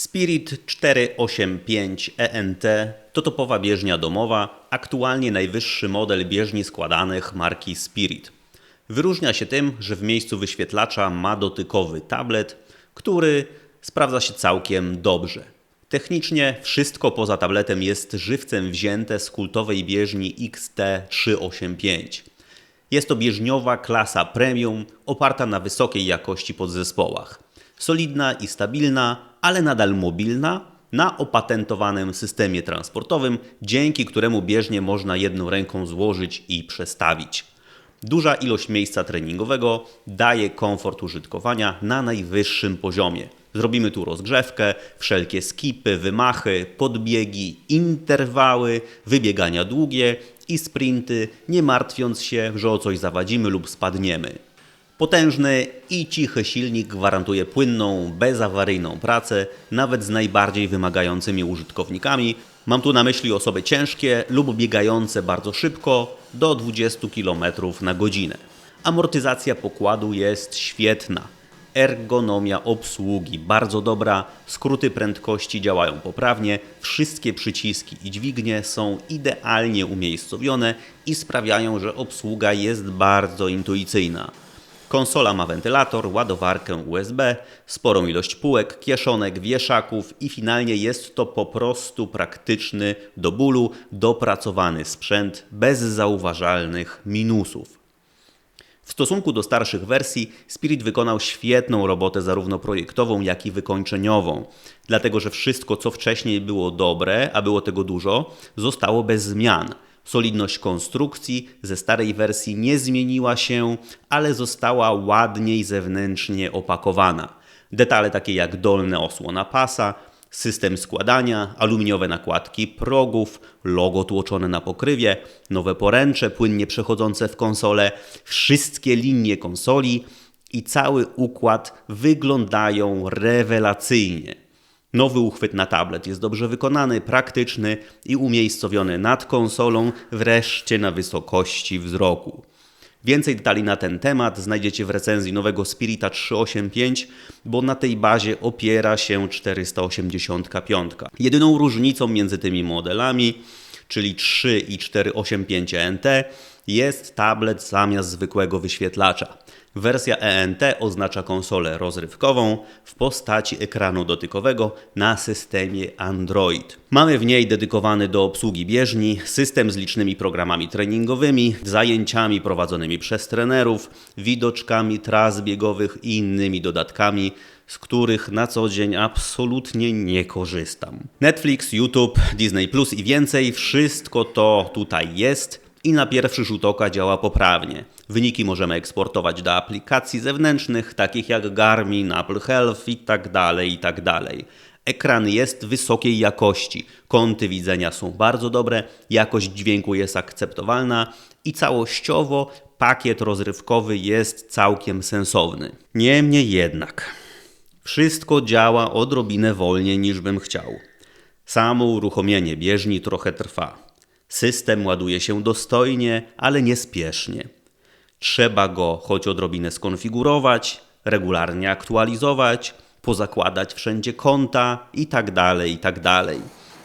Spirit 485 ENT to topowa bieżnia domowa, aktualnie najwyższy model bieżni składanych marki Spirit. Wyróżnia się tym, że w miejscu wyświetlacza ma dotykowy tablet, który sprawdza się całkiem dobrze. Technicznie wszystko poza tabletem jest żywcem wzięte z kultowej bieżni XT385. Jest to bieżniowa klasa premium oparta na wysokiej jakości podzespołach. Solidna i stabilna, ale nadal mobilna na opatentowanym systemie transportowym, dzięki któremu bieżnie można jedną ręką złożyć i przestawić. Duża ilość miejsca treningowego daje komfort użytkowania na najwyższym poziomie. Zrobimy tu rozgrzewkę, wszelkie skipy, wymachy, podbiegi, interwały, wybiegania długie i sprinty, nie martwiąc się, że o coś zawadzimy lub spadniemy. Potężny i cichy silnik gwarantuje płynną, bezawaryjną pracę nawet z najbardziej wymagającymi użytkownikami. Mam tu na myśli osoby ciężkie lub biegające bardzo szybko do 20 km na godzinę. Amortyzacja pokładu jest świetna. Ergonomia obsługi bardzo dobra, skróty prędkości działają poprawnie, wszystkie przyciski i dźwignie są idealnie umiejscowione i sprawiają, że obsługa jest bardzo intuicyjna. Konsola ma wentylator, ładowarkę USB, sporą ilość półek, kieszonek, wieszaków i finalnie jest to po prostu praktyczny do bólu, dopracowany sprzęt bez zauważalnych minusów. W stosunku do starszych wersji Spirit wykonał świetną robotę zarówno projektową, jak i wykończeniową, dlatego że wszystko co wcześniej było dobre, a było tego dużo, zostało bez zmian. Solidność konstrukcji ze starej wersji nie zmieniła się, ale została ładniej zewnętrznie opakowana. Detale takie jak dolne osłona pasa, system składania, aluminiowe nakładki progów, logo tłoczone na pokrywie, nowe poręcze płynnie przechodzące w konsolę, wszystkie linie konsoli i cały układ wyglądają rewelacyjnie. Nowy uchwyt na tablet jest dobrze wykonany, praktyczny i umiejscowiony nad konsolą, wreszcie na wysokości wzroku. Więcej detali na ten temat znajdziecie w recenzji nowego Spirita 385, bo na tej bazie opiera się 485. Jedyną różnicą między tymi modelami, czyli 3 i 485 NT, jest tablet zamiast zwykłego wyświetlacza. Wersja ENT oznacza konsolę rozrywkową w postaci ekranu dotykowego na systemie Android. Mamy w niej dedykowany do obsługi bieżni system z licznymi programami treningowymi, zajęciami prowadzonymi przez trenerów, widoczkami tras biegowych i innymi dodatkami, z których na co dzień absolutnie nie korzystam. Netflix, YouTube, Disney Plus i więcej, wszystko to tutaj jest i na pierwszy rzut oka działa poprawnie. Wyniki możemy eksportować do aplikacji zewnętrznych, takich jak Garmin, Apple Health itd. Tak itd. Tak Ekran jest wysokiej jakości, kąty widzenia są bardzo dobre, jakość dźwięku jest akceptowalna i całościowo pakiet rozrywkowy jest całkiem sensowny. Niemniej jednak, wszystko działa odrobinę wolniej niż bym chciał. Samo uruchomienie bieżni trochę trwa. System ładuje się dostojnie, ale niespiesznie. Trzeba go choć odrobinę skonfigurować, regularnie aktualizować, pozakładać wszędzie konta itd. Tak itd. Tak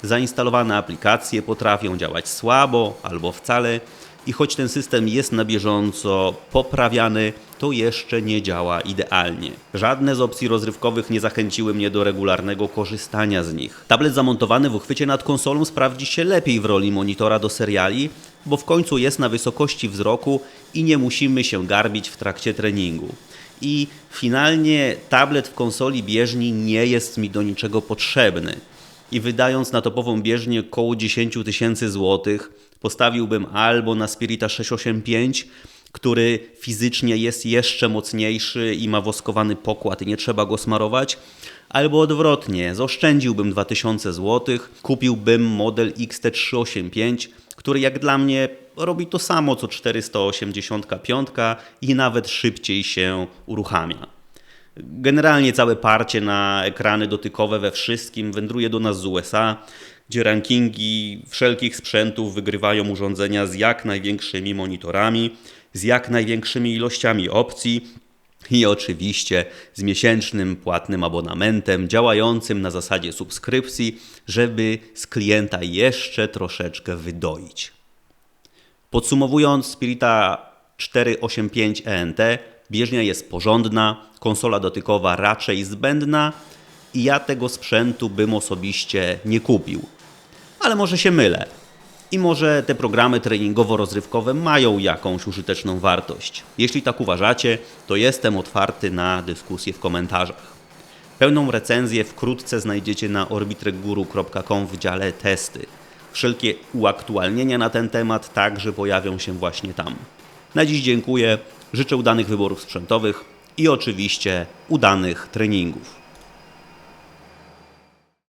Zainstalowane aplikacje potrafią działać słabo albo wcale i choć ten system jest na bieżąco poprawiany, to jeszcze nie działa idealnie. Żadne z opcji rozrywkowych nie zachęciły mnie do regularnego korzystania z nich. Tablet zamontowany w uchwycie nad konsolą sprawdzi się lepiej w roli monitora do seriali, bo w końcu jest na wysokości wzroku i nie musimy się garbić w trakcie treningu. I finalnie tablet w konsoli bieżni nie jest mi do niczego potrzebny. I wydając na topową bieżnię około 10 tysięcy złotych, postawiłbym albo na Spirita 685, który fizycznie jest jeszcze mocniejszy i ma woskowany pokład i nie trzeba go smarować, albo odwrotnie, zaoszczędziłbym 2000 zł, kupiłbym model XT385, który jak dla mnie robi to samo co 485 i nawet szybciej się uruchamia. Generalnie całe parcie na ekrany dotykowe we wszystkim wędruje do nas z USA, gdzie rankingi wszelkich sprzętów wygrywają urządzenia z jak największymi monitorami, z jak największymi ilościami opcji I oczywiście z miesięcznym płatnym abonamentem działającym na zasadzie subskrypcji, żeby z klienta jeszcze troszeczkę wydoić. Podsumowując, Spirita 485 ENT, bieżnia jest porządna, konsola dotykowa raczej zbędna i ja tego sprzętu bym osobiście nie kupił. Ale może się mylę. I może te programy treningowo-rozrywkowe mają jakąś użyteczną wartość. Jeśli tak uważacie, to jestem otwarty na dyskusję w komentarzach. Pełną recenzję wkrótce znajdziecie na orbitreguru.com w dziale testy. Wszelkie uaktualnienia na ten temat także pojawią się właśnie tam. Na dziś dziękuję, życzę udanych wyborów sprzętowych i oczywiście udanych treningów.